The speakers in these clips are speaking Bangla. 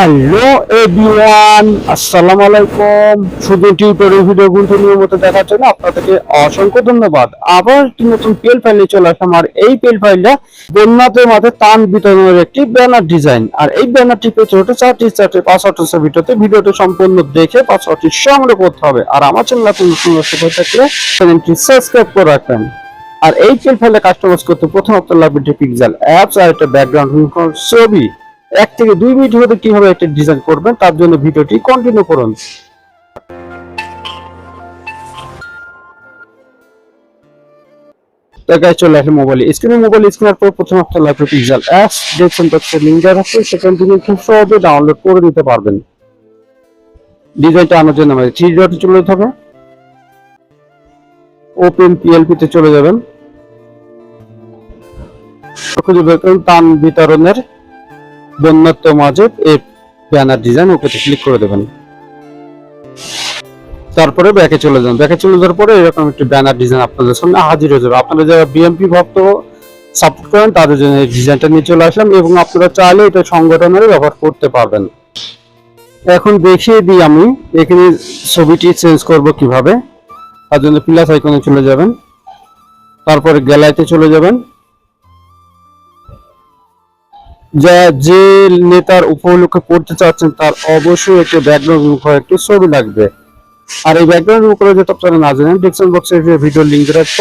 হ্যালো এভরিওয়ান আসসালামু আলাইকুম শুধু টিউটোরিয়াল ভিডিও গুলো নিয়মিত দেখার জন্য আপনাদেরকে অসংখ্য ধন্যবাদ। আবার একটি নতুন পেল ফাইল চলে আসলাম। আর এই পেল ফাইলটা বন্যাতের মাঝে তান বিতরণের একটি ব্যানার ডিজাইন আর এই ব্যানারটি পেয়েছে হচ্ছে চারটি চারটি পাসওয়ার্ড ভিডিওতে ভিডিওটি সম্পূর্ণ দেখে পাঁচ পাসওয়ার্ডটি সংগ্রহ করতে হবে। আর আমার চ্যানেল আপনি নতুন দর্শক হয়ে থাকলে চ্যানেলটি সাবস্ক্রাইব করে রাখবেন। আর এই পেল ফাইলে কাস্টমাইজ করতে প্রথম আপনার লাগবে পিক্সেল অ্যাপস আর একটা ব্যাকগ্রাউন্ড ছবি। এক থেকে দুই মিনিট মধ্যে কীভাবে একটা ডিজাইন করবেন, তার জন্য ভিডিওটি কন্টিনিউ করুন। তো চলে মোবাইল মোবাইল ডাউনলোড করে দিতে পারবেন। ডিজাইনটা আনার জন্য আমাদের তে চলে যাবেন। তান বিতরণের বন্যাত্ম মাঝে এই ব্যানার ডিজাইন ওকে ক্লিক করে দেবেন। তারপরে ব্যাকে চলে যান। ব্যাকে চলে যাওয়ার পরে এরকম একটি ব্যানার ডিজাইন আপনাদের সামনে হাজির হয়ে যাবে। আপনারা যারা বিএমপি ভক্ত সাপোর্ট করেন, তাদের জন্য এই ডিজাইনটা নিয়ে চলে আসলাম এবং আপনারা চাইলে এটা সংগঠনের ব্যবহার করতে পারবেন। এখন দেখিয়ে দিই আমি, এখানে ছবিটি চেঞ্জ করব কীভাবে। তার জন্য প্লাস আইকনে চলে যাবেন। তারপরে গ্যালারিতে চলে যাবেন। যা যে নেতার উপলক্ষে করতে চাচ্ছেন তার অবশ্যই একটি ব্যাকগ্রাউন্ড মুখে একটি ছবি লাগবে। আর এই ব্যাকগ্রাউন্ড উপরে যেটা আপনারা না জানেন ডিসক্রিপশন বক্সে ভিডিও লিংক রাখব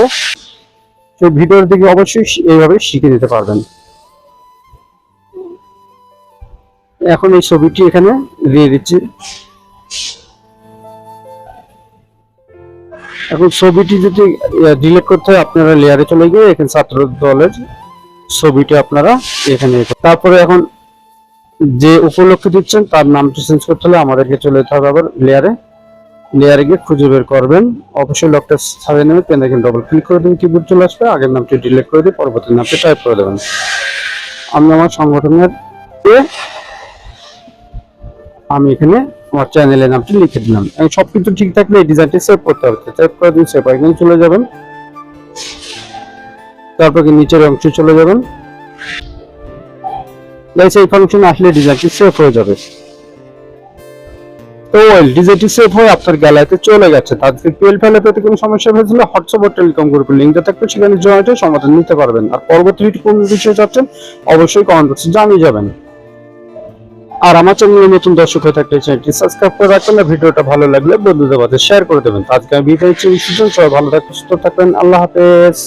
তো ভিডিওর দিকে অবশ্যই এইভাবে শিখে নিতে পারবেন। এখন এই ছবিটি এখানে দিয়ে দিচ্ছি। এখন ছবিটি যদি ডিলিট করতে হয়, আপনারা লেয়ারে চলে গিয়ে এখানে ছাত্র দলের ছবিটি আপনারা এখানে তারপরে এখন যে উপলক্ষে দিচ্ছেন, তার নামটি চেঞ্জ করতে হলে আমাদেরকে চলে যেতে হবে আবার লেয়ারে লেয়ারে গিয়ে খুঁজে বের করবেন। অবশ্যই লকটা ছাড়িয়ে নেবে পেন এখানে ডবল ক্লিক করে দিন কিবোর্ড চলে আসবে, আগের নামটি ডিলিট করে দিয়ে পরবর্তী নামটি টাইপ করে দেবেন। আমি আমার সংগঠনের আমি এখানে আমার চ্যানেলের নামটি লিখে দিলাম। এবং সবকিছু ঠিক থাকলে এই ডিজাইনটি সেভ করতে হবে। সেভ করে দিন সেভ চলে যাবেন। তারপর নিচের অংশে চলে যাবেন। গাইস এই ফাংশন আসলে ডিজাইনটি সেভ হয়ে যাবে। তো ওয়েল ডিজাইনটি সেভ হয়ে আপনার গ্যালারিতে চলে গেছে। ফেলে পেতে কোনো সমস্যা হয়েছিল হোয়াটসঅ্যাপ টেলিকম গ্রুপের লিঙ্কটা থাকবে। সেখানে হয়ে সমাধান নিতে পারবেন। আর পরবর্তী কোন বিষয়ে চাচ্ছেন অবশ্যই কমেন্ট বক্সে জানিয়ে যাবেন। আর আমার চ্যানেলে নতুন দর্শক হয়ে থাকলে চ্যানেলটি সাবস্ক্রাইব করে রাখবেন ভিডিওটা ভালো লাগলে বন্ধুদের শেয়ার করে দেবেন। আজকে আমি বিদায় সবাই ভালো থাকবেন, সুস্থ থাকবেন। আল্লাহ হাফেজ।